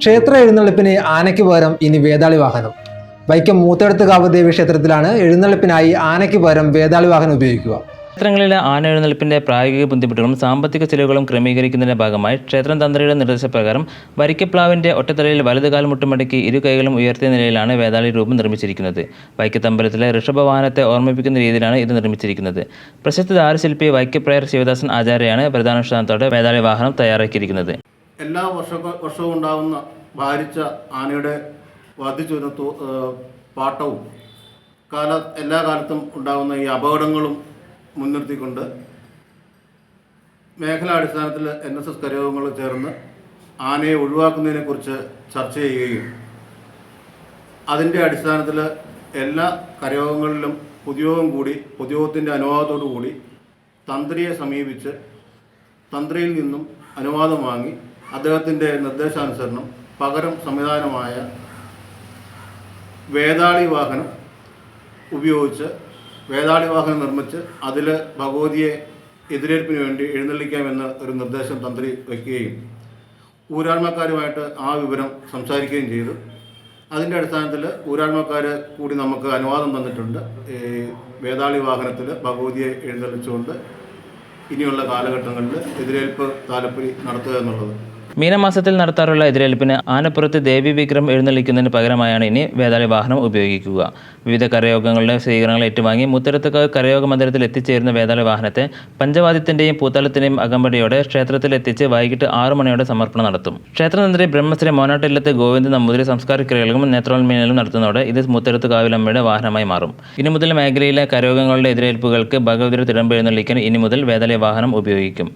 ക്ഷേത്ര എഴുന്നള്ളിപ്പിന് ആനയ്ക്ക് പകരം ഇനി വേതാളി വാഹനം. വൈക്കം മൂത്തടത്തുകാവ് ദേവി ക്ഷേത്രത്തിലാണ് എഴുന്നള്ളിപ്പിനായി ആനയ്ക്ക് പകരം വേതാളി വാഹനം ഉപയോഗിക്കുക. ക്ഷേത്രങ്ങളിലെ ആന എഴുന്നള്ളിപ്പിന്റെ പ്രായോഗിക ബുദ്ധിമുട്ടുകളും സാമ്പത്തിക ചെലവുകളും ക്രമീകരിക്കുന്നതിന്റെ ഭാഗമായി ക്ഷേത്രം തന്ത്രിയുടെ നിർദ്ദേശപ്രകാരം വരിക്കപ്ലാവിന്റെ ഒറ്റത്തലയിൽ വലത് കാൽ മുട്ടുമടക്കി ഇരു കൈകളും ഉയർത്തിയ നിലയിലാണ് വേതാളി രൂപം നിർമ്മിച്ചിരിക്കുന്നത്. വൈക്കത്തമ്പലത്തിലെ ഋഷഭവാഹനത്തെ ഓർമ്മിപ്പിക്കുന്ന രീതിയിലാണ് ഇത് നിർമ്മിച്ചിരിക്കുന്നത്. പ്രശസ്ത ദാരശില്പി വൈക്കപ്രയർ ശിവദാസൻ ആചാര്യയാണ് പ്രധാനുഷ്ഠാനത്തോടെ വേതാളി വാഹനം തയ്യാറാക്കിയിരിക്കുന്നത്. എല്ലാ വർഷ വർഷവും ഉണ്ടാകുന്ന ഭാരിച്ച ആനയുടെ വധിച്ചൊരു പാട്ടവും കാല എല്ലാ കാലത്തും ഉണ്ടാകുന്ന ഈ അപകടങ്ങളും മുൻനിർത്തിക്കൊണ്ട് മേഖലാടിസ്ഥാനത്തിൽ എൻ എസ് എസ് കരയോഗങ്ങൾ ചേർന്ന് ആനയെ ഒഴിവാക്കുന്നതിനെക്കുറിച്ച് ചർച്ച ചെയ്യുകയും അതിന്റെ അടിസ്ഥാനത്തിൽ എല്ലാ കരയോഗങ്ങളിലും പൊതുയോഗം കൂടി പൊതുയോഗത്തിന്റെ അനുവാദത്തോടു കൂടി തന്ത്രിയെ സമീപിച്ച് തന്ത്രിയിൽ നിന്നും അനുവാദം വാങ്ങി അദ്ദേഹത്തിന്റെ നിർദ്ദേശാനുസരണം പകരം സംവിധാനമായ വേതാളി വാഹനം ഉപയോഗിച്ച് വേതാളി വാഹനം നിർമ്മിച്ച് അതിൽ ഭഗവതിയെ എതിരേൽപ്പിന് വേണ്ടി എഴുന്നള്ളിക്കാമെന്ന ഒരു നിർദ്ദേശം തന്ത്രി വയ്ക്കുകയും ഊരാൺമക്കാരുമായിട്ട് ആ വിവരം സംസാരിക്കുകയും ചെയ്തു. അതിന്റെ അടിസ്ഥാനത്തിൽ ഊരാൺമക്കാർ കൂടി നമുക്ക് അനുവാദം തന്നിട്ടുണ്ട്. വേതാളി വാഹനത്തിൽ ഭഗവതിയെ എഴുന്നള്ളിച്ചുകൊണ്ട് ഇനിയുള്ള കാലഘട്ടങ്ങളിൽ എതിരേൽപ്പ് താലപ്പൊലി നടത്തുക എന്നുള്ളത്. മീനമാസത്തിൽ നടത്താറുള്ള എതിരേൽപ്പിന് ആനപ്പുറത്ത് ദേവി വിക്രം എഴുന്നള്ളിക്കുന്നതിന് പകരമായാണ് ഇനി വേതാളി വാഹനം ഉപയോഗിക്കുക. വിവിധ കരയോഗങ്ങളുടെ സ്വീകരണങ്ങൾ ഏറ്റുവാങ്ങി മുത്തരത്തുകാവ് കരയോഗ മന്ദിരത്തിൽ എത്തിച്ചേരുന്ന വേതാളി വാഹനത്തെ പഞ്ചവാദ്യത്തിന്റെയും പൂത്താലത്തിന്റെയും അകമ്പടിയോടെ ക്ഷേത്രത്തിൽ എത്തിച്ച് വൈകിട്ട് ആറു മണിയോടെ സമർപ്പണം നടത്തും. ക്ഷേത്രതന്ത്രി ബ്രഹ്മശ്രീ മോനാട്ടില്ലത്ത് ഗോവിന്ദ നമ്പൂതിരി സംസ്കാര ക്രിയകളും നേത്രോന്മീനലും നടത്തുന്നതോടെ ഇത് മുത്തരത്ത് കാവിലമ്മയുടെ വാഹനമായി മാറും. ഇനി മുതൽ മേഖലയിലെ കരയോഗങ്ങളുടെ എതിരേൽപ്പുകൾക്ക് ഭഗവതിയുടെ തിടമ്പ് എഴുന്നള്ളിക്കാൻ ഇനി മുതൽ വേതാളി വാഹനം ഉപയോഗിക്കും.